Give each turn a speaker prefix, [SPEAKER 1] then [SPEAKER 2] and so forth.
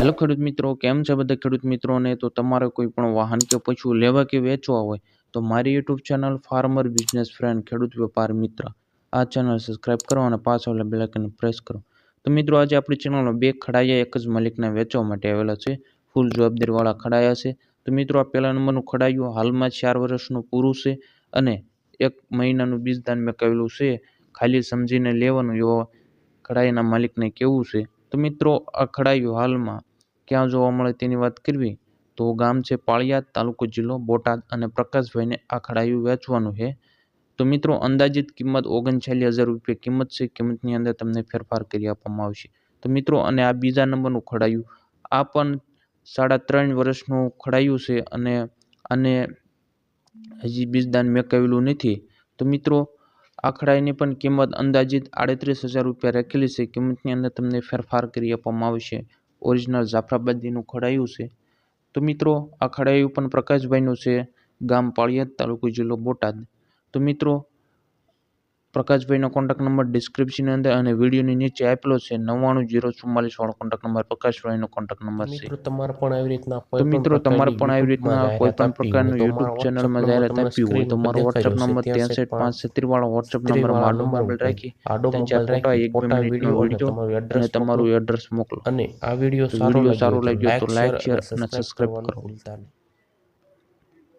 [SPEAKER 1] Hello ખેડૂત મિત્રો, કેમ છે બધા ખેડૂત મિત્રોને? તો તમારે કોઈ પણ વાહન કે પશુ લેવા કે વેચવા હોય, તો મારી YouTube channel farmer business friend ખેડૂત વેપાર મિત્ર. આ ચેનલ સબસ્ક્રાઇબ કરો અને પાછળ બેલ આઇકન પ્રેસ કરો. તો મિત્રો, આજે આપણી ચેનલમાં બે ખડાયા એક જ માલિકને વેચવા માટે આવેલા છે. ફૂલ જવાબદારીવાળા ખડાયા છે. તો મિત્રો, આ પહેલા નંબરનું ખડાયું હાલમાં ચાર વર્ષનું પૂરું છે અને એક મહિનાનું બીજદાન મેં કહેલું છે. ખાલી સમજીને લેવાનું એવા ખડાઈના માલિકને કેવું છે? તો મિત્રો, આ ખડાયું હાલમાં ક્યાં જોવા મળે તેની વાત કરવી, તો ગામ છે પાળિયાદ, તાલુકો જિલ્લો બોટાદ અને પ્રકાશભાઈને આ ખડાયું વેચવાનું છે. તો મિત્રો, અંદાજિત કિંમત ઓગણચાલીસ હજાર રૂપિયા કિંમત છે. કિંમતની અંદર તમને ફેરફાર કરી આપવામાં આવશે. તો મિત્રો, અને આ બીજા નંબરનું ખડાયું આ પણ સાડા ત્રણ વર્ષનું ખડાયું છે અને અને હજી બીજદાન મેં કહેલું નથી. તો મિત્રો, આ ખડાઈની પણ કિંમત અંદાજિત આડત્રીસ હજાર રૂપિયા રાખેલી છે. કિંમતની અંદર તમને ફેરફાર કરી આપવામાં આવશે. ઓરિજિનલ જાફરાબાદીનું ખડાયું છે. તો મિત્રો, આ ખડાયું પણ પ્રકાશભાઈનું છે ગામ પાળિયાદ તાલુકો જિલ્લો બોટાદ. તો મિત્રો પ્રકાશભાઈનો કોન્ટેક્ટ નંબર ડિસ્ક્રિપ્શનની અંદર અને વિડીયોની નીચે આપેલો છે. નવ્વાણું જીરો ચુમ્માલીસ વાળો કોન્ટેક્ટ નંબર પ્રકાશભાઈનો કોન્ટેક્ટ નંબર છે.
[SPEAKER 2] તમારે પણ આવી રીતના
[SPEAKER 1] તો મિત્રો તમારે પણ આવી રીતના કોઈ પણ પ્રકારનું યુટ્યુબ ચેનલમાં જાહેરાત આપી હોય તો મારો વોટ્સએપ નંબર ત્રેસઠ પાંચ છત્રી વાળો વોટ્સએપ નંબર મારો મોબાઈલ રાખી
[SPEAKER 2] આડો
[SPEAKER 1] ચાર ફોટા એક મિનિટનો વીડિયો અને તમારું એડ્રેસ મોકલો.
[SPEAKER 2] અને આ વીડિયો સારો લાગ્યો
[SPEAKER 1] તો
[SPEAKER 2] લાઈક શેર
[SPEAKER 1] અને
[SPEAKER 2] અને સબસ્ક્રાઇબ
[SPEAKER 1] કરો.
[SPEAKER 2] ભૂલતા નહીં.